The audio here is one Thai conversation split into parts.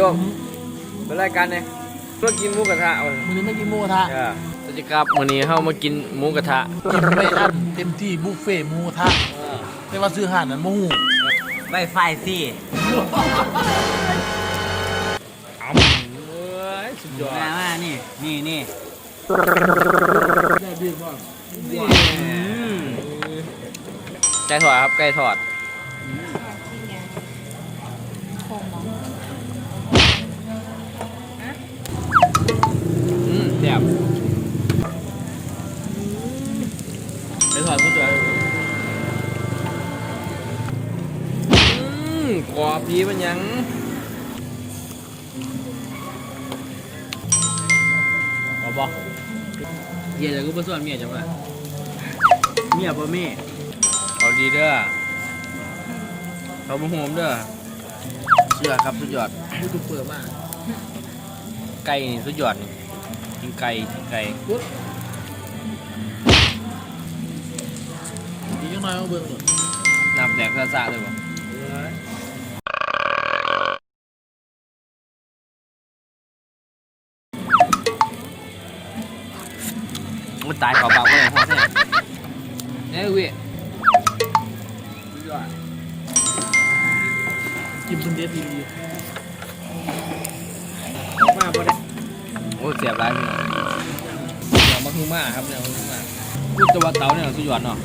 จบเป็นรายการเนี่ยเพื่อกินหมูกระทะเอามื้อนี้ไม่กินหมูกระทะเออสวัสดีครับวันนี้เข้ามากินหมูกระทะกินไม่อั้นเต็มที่บุฟเฟ่ต์หมูกระทะแต่ว่าซื้อห่านนั้นบ่ฮู้ไวไฟสิอ้ำเอ้ยสุดยอดมามานี่ นี่นี่ได้เบียร์บ่ไก่ทอดครับไก่ทอด แซ่บไก่ทอดสุดยอดอืมกรอบดีมันยังกรอบบ่เฮียจะกูไปส่วนเมียจังวะเมียบ่แม่เอาดีเด้อเขาบุหมเด้อเชื่อครับสุดยอดยูทูบเบอร์มากไก่นี่สุดยอดนี่ กินไก่กินไก่ปุ๊บอีกจังหน่อยเอาเบิ่งหน่อยน้ำแดกซาซาเลยบ่มันตายขอปากไว้เลยพอแท้เนี่ยเว้ยสุดยอดกินเป็นเด็ดดี เสียบร้ายพี่น้องเนี่ยมันคือมาครับเนี่ยมันคือมาพูดแตะวันเต๋าเนี่ยสุดยอดเนาะ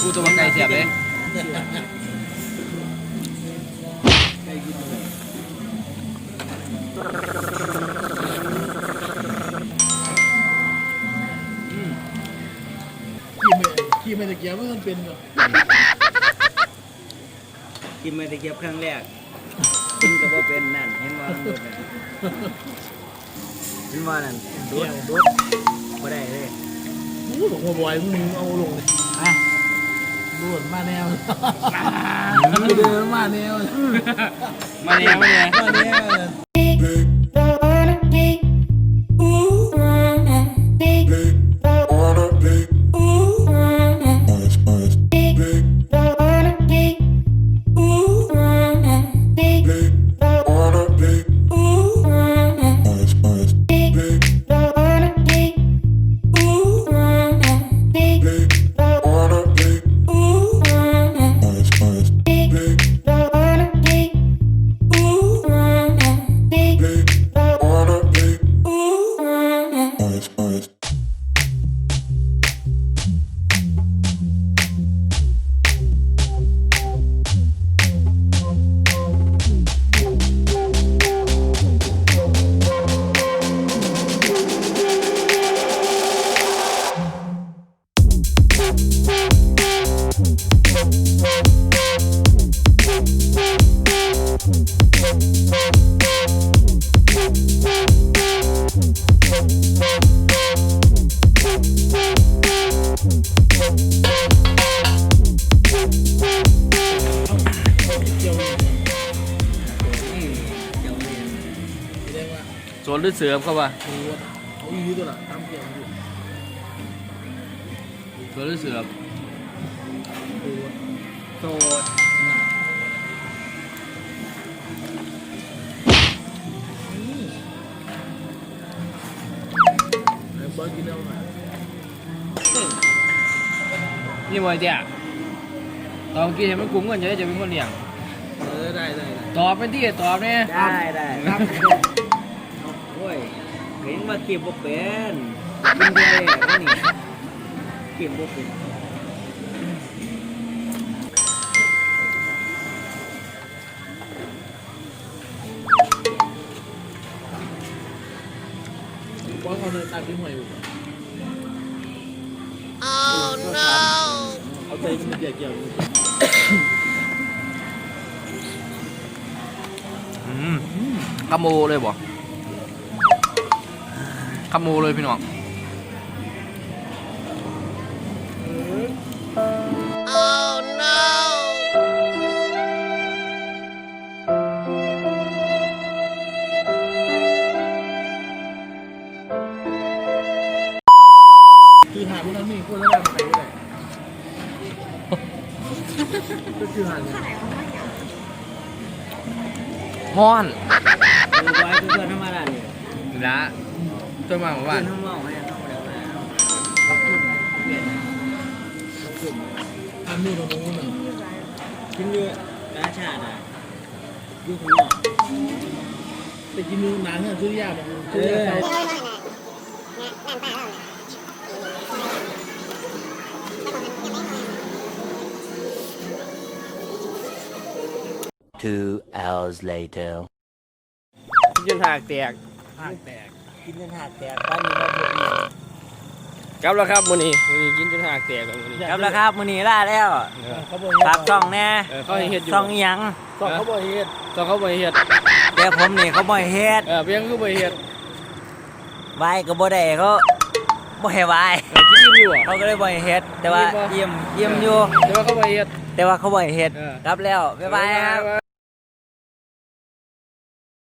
พูดตะวันไก่เสียบเลยๆขี้ไม่ขี้ไม่ตะเกียบมันเป็นก็กินมาตะเกียบครั้งแรกกินก็บ่เป็นนั่นเห็นว่ามันบ่เป็น เห็นว่านั่นโดดโดดบ่ได้เลยโอ้โหหัวบอยมึงเอาลงเลยอะโดดมาแนวเดินมาแนวมาเนี่ยมาเนี่ยมาแนว เสดงว่าสวนหรือเสือครับว่าเอาเอาอีนี้ตัวละตามเกี่ยวอยู่สวนหรือเสือโสดไอ้บอยกินเอาหน่อย นี่บอยเจ้าตอบกี่เห็นมันกุ้งเงินจะได้จะเป็นคนเลี้ยง เออได้ได้ได้ตอบไปที่ตอบเนี่ย ได้ได้ครับโอ้ยเห็นว่าเก็บบ่เป็นกินได้แล้วนี่เก็บบ่เป็นบอยเขาเลยตัดที่หัวอยู่เอ ขโมเลยบ่ขโมเลยพี่น้องโอ้ no ก็คือหาเนี่ยฮ้อนเอไว้เพื่อนๆธรรมดาเนี่ยนี่ละตัวมาของเพื่บ้าอนนทั้งเมาให้ทั้งเดียวมาขอบคุณเปลี่ยนขอบคุณอันนู้นตรงนู้นน่ะกินเยอะกาชาติอะอยู่ข้างนอกไปกินนู่นนานเนี่ยซื้อยากบอกเอซื้อยาก Two hours later. จนหากแตกห้างแตกกินจนหักแตกบ้านนี้เราบวชอีกกลับแล้วครับมื้อนี้มื้อนี้กินจนหากแตกแล้วมื้อนี้ครับแล้วครับมื้อนี้ล่าแล้วเออเขาบอกฝากช่องแน่เออเขาให้เฮ็ดอยู่ช่องอิหยังสองเขาบอกเฮ็ดต้องเขาบ่ให้เฮ็ดแต่ผมนี่เขาบ่ให้เฮ็ดเออเพียงคือบ่ให้เฮ็ดไหวก็บ่ได้เขาบ่ให้ไหวเออกินอิ่มอยู่อะ เขาก็เลยบ่ให้เฮ็ด แต่ว่าอิ่มบ่ เยี่ยมเยี่ยมอยู่ แต่ว่าเขาบ่ให้เฮ็ด แต่ว่าเขาบ่ให้เฮ็ดเออครับแล้วบ๊ายบายครับบ๊ายบาย